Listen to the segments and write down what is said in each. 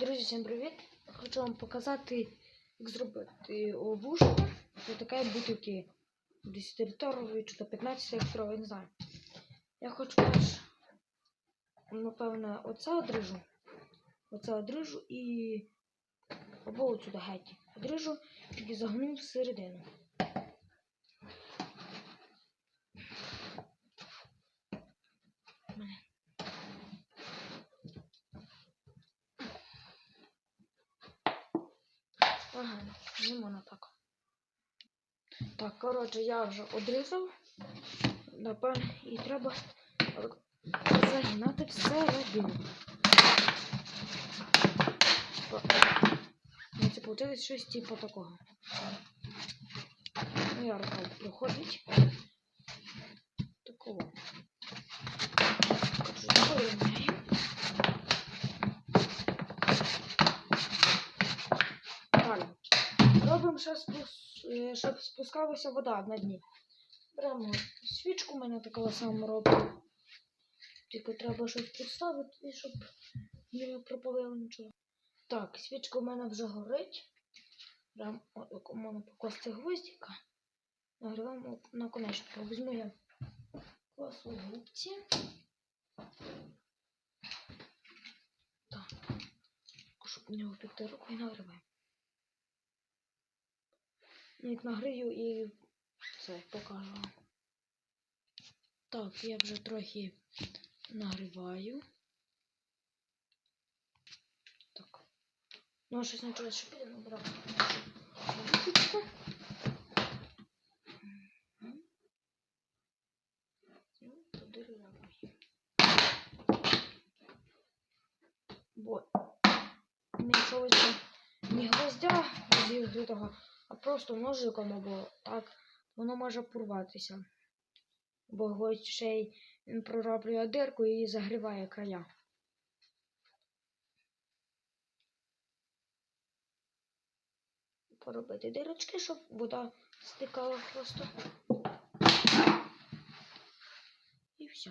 Друзі, всім привіт! Хочу вам показати, як зробити ловушку для такої бутилки 10 літрової чи то 15 літрової, не знаю. Я хочу перш, напевно, оце одрижу. Оце одрижу і або отсюди геть. Одрижу і загну всередину. Ага, не можна так. Так, коротше, я вже одрізав. Напевно, і треба загинати всередину. О, Ну, це виходить щось типу такого. Ну, я рука проходить. Такого. Коротше, Спус... е, щоб спускалася вода на дні. Беремо свічку, в мене такого самого роблю. Тільки треба щось підставити, і щоб не пропалило нічого. Так, свічка в мене вже горить. Прям от можна покласти гвоздика. Нагріваємо на конечку. Візьму я класу губці. Так. Щоб в нього руку і нагріваємо. Як нагрію і все покажу. Так, я вже трохи нагріваю. Так. Ну, щось почалось шипіти, набрав. Водичку. Мгм. Ну, туди ляпаю. Вот. Не чогось не гвоздя до того, а просто ножиком або так, воно може порватися. Бо гвоздь ще й він пророблює дирку і загріває края. Поробити дирочки, щоб вода стикала просто. І все.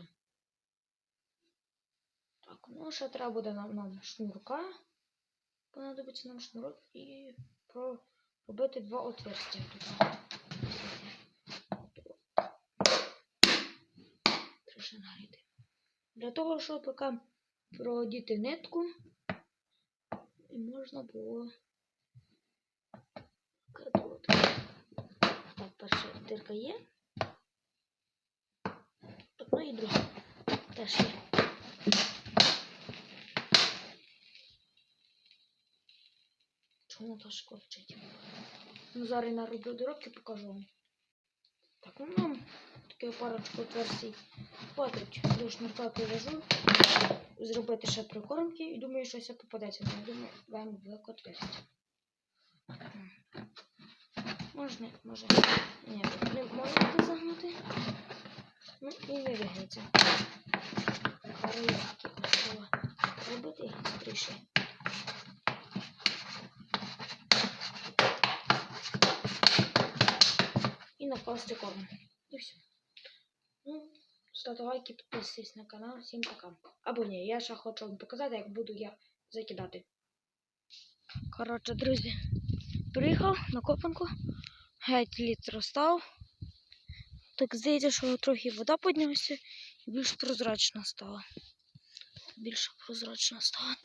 Так, ну ще треба буде нам, нам шнурка. Понадобиться нам шнурок і про робити два отверстия тут. Ще нагріти. Для того, щоб поки продіти нитку, і можна було катувати. Так, перша дирка є. Ну і друга теж є. Чому теж ковчить? Ну, зараз я нароблю дирок і покажу вам. Так, ну нам таке парочку версій хватить. До шнурка привяжу, зробити ще прикормки і думаю, що все попадеться. Думаю, вам велику отверстя. Можна, може. Ні, не можна тут загнути. Ну і не вигнеться. Рейки треба робити скоріше. І накласти корм. І все. Ну, ставте лайки, підписуйтесь на канал. Всім пока. Або ні, я ще хочу вам показати, як буду я закидати. Коротше, друзі, приїхав на копанку, геть літ розстав. Так здається, що трохи вода піднялася і більш прозрачна стала. Більш прозрачна стала.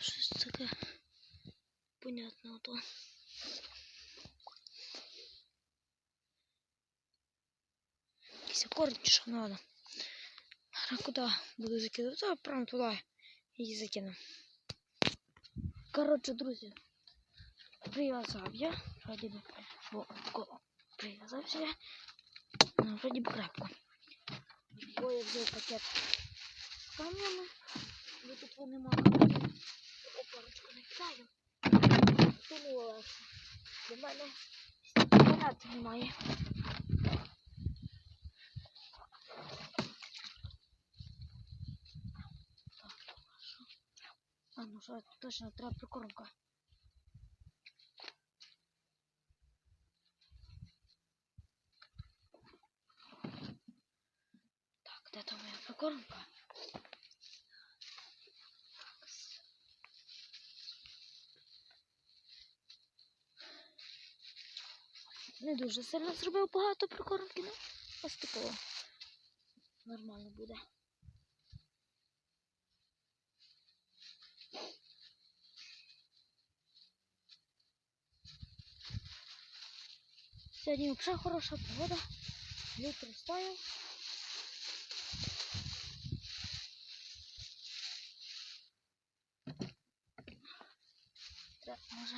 Щось таке понятне ото. Корм що надо. А куди буду закидувати? А прямо туди і закину. Коротше, друзі, прив'язав я. Вроді би, прив'язався я. Ну, вроді би крепко. Бо я взяв пакет з камнями. Бо тут вони мали. Опорочку не кидаю. Тому. Для мене стільки немає. А, ну що, точно треба прикормка. Так, де там моя прикормка? Не дуже сильно зробив багато прикормки, але поступово нормально буде. Сьогодні взагалі хороша погода. Вітер стає. Треба, може.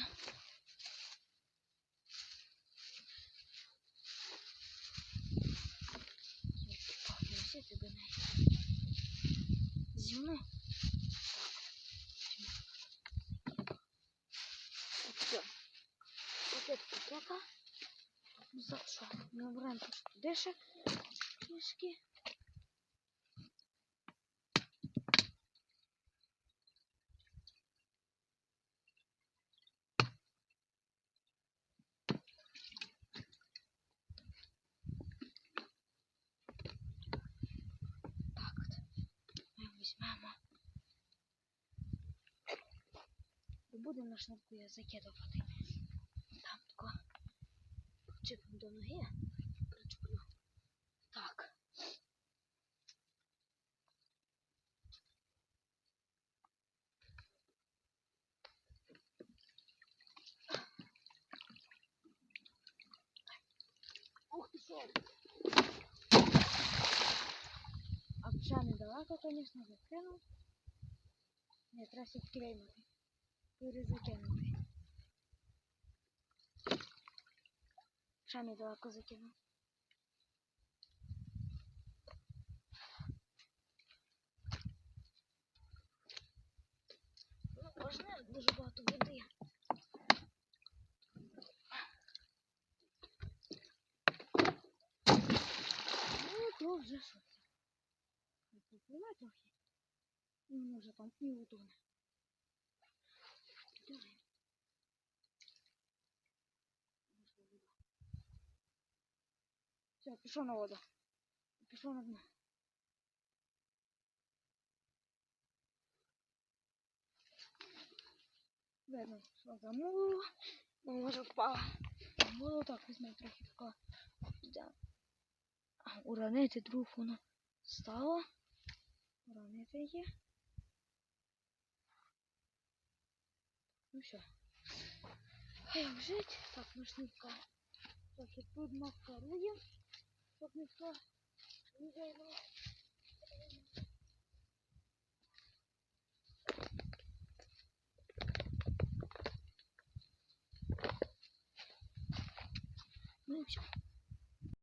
Пахне тебе не. Зі мною. За що? Набираємо трошки дешев. Книжки. Так от. Ми візьмемо. Будемо на шнурку я закидувати. Там до ноги. Причеплю. Так. Ух ти що! А вже недалеко, звісно, закинув. Не, треба клеймити. Перезакинути. Ще недалеко закинув. Ну, можна дуже багато води. Ну, то вже що це. Попливе трохи. І вже там і. Давай. Все, пішов на воду. Пішов на дно. Видно, що замуло. Може впала. Було так, візьмемо трохи такого. Да. А, Уронити друг воно стало. Уронити її. Ну що. Хай як жить. Так, ночника. Трохи тут маскарує. Щоб ніхто не зайвав.